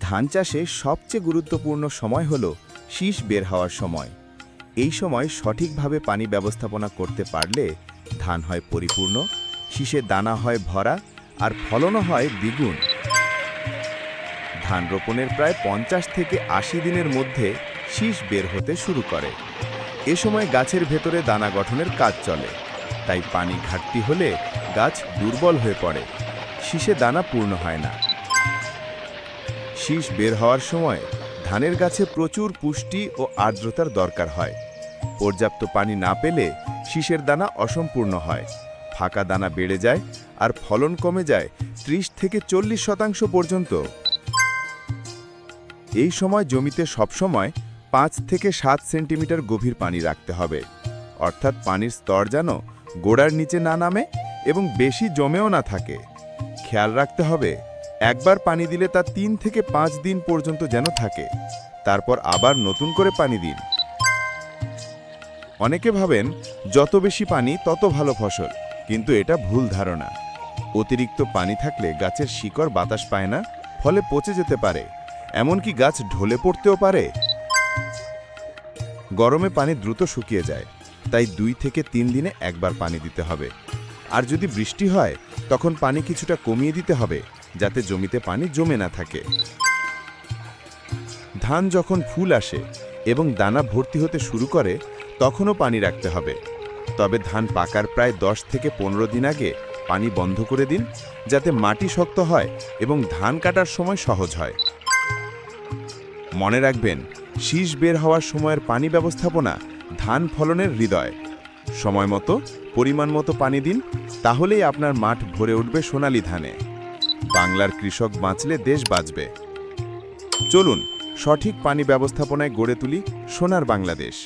ধান চাষে সবচেয়ে গুরুত্বপূর্ণ সময় হল শীষ বের হওয়ার সময়। এই সময় সঠিকভাবে পানি ব্যবস্থাপনা করতে পারলে ধান হয় পরিপূর্ণ, শীষে দানা হয় ভরা আর ফলনও হয় দ্বিগুণ। ধান রোপণের প্রায় পঞ্চাশ থেকে আশি দিনের মধ্যে শীষ বের হতে শুরু করে। এ সময় গাছের ভেতরে দানা গঠনের কাজ চলে, তাই পানি ঘাটতি হলে গাছ দুর্বল হয়ে পড়ে, শীষে দানা পূর্ণ হয় না। শীষ বের হওয়ার সময় ধানের গাছে প্রচুর পুষ্টি ও আর্দ্রতার দরকার হয়। পর্যাপ্ত পানি না পেলে শীষের দানা অসম্পূর্ণ হয়। ফাঁকা দানা বেড়ে যায় আর ফলন কমে যায় ত্রিশ থেকে চল্লিশ শতাংশ পর্যন্ত। এই সময় জমিতে সবসময় পাঁচ থেকে সাত সেন্টিমিটার গভীর পানি রাখতে হবে। অর্থাৎ পানির স্তর যেন গোড়ার নিচে না নামে এবং বেশি জমেও না থাকে। খেয়াল রাখতে হবে একবার পানি দিলে তা তিন থেকে পাঁচ দিন পর্যন্ত যেন থাকে। তারপর আবার নতুন করে পানি দিন। অনেকে ভাবেন, যত বেশি পানি, তত ভালো ফসল। কিন্তু এটা ভুল ধারণা। অতিরিক্ত পানি থাকলে গাছের শিকড় বাতাস পায় না, ফলে পচে যেতে পারে। এমনকি গাছ ঢলে পড়তেও পারে। গরমে পানি দ্রুত শুকিয়ে যায়, তাই দুই থেকে তিন দিনে একবার পানি দিতে হবে। আর যদি বৃষ্টি হয়, তখন পানি কিছুটা কমিয়ে দিতে হবে। যাতে জমিতে পানি জমে না থাকে। ধান যখন ফুল আসে এবং দানা ভর্তি হতে শুরু করে, তখনও পানি রাখতে হবে। তবে ধান পাকার প্রায় দশ থেকে পনেরো দিন আগে পানি বন্ধ করে দিন, যাতে মাটি শক্ত হয় এবং ধান কাটার সময় সহজ হয়। মনে রাখবেন, শীষ বের হওয়ার সময়ের পানি ব্যবস্থাপনা ধান ফলনের হৃদয়। সময় মতো, পরিমাণ মতো পানি দিন, তাহলেই আপনার মাঠ ভরে উঠবে সোনালি ধানে। বাংলার কৃষক বাঁচলে দেশ বাঁচবে। চলুন সঠিক পানি ব্যবস্থাপনায় গড়ে তুলি সোনার বাংলাদেশ।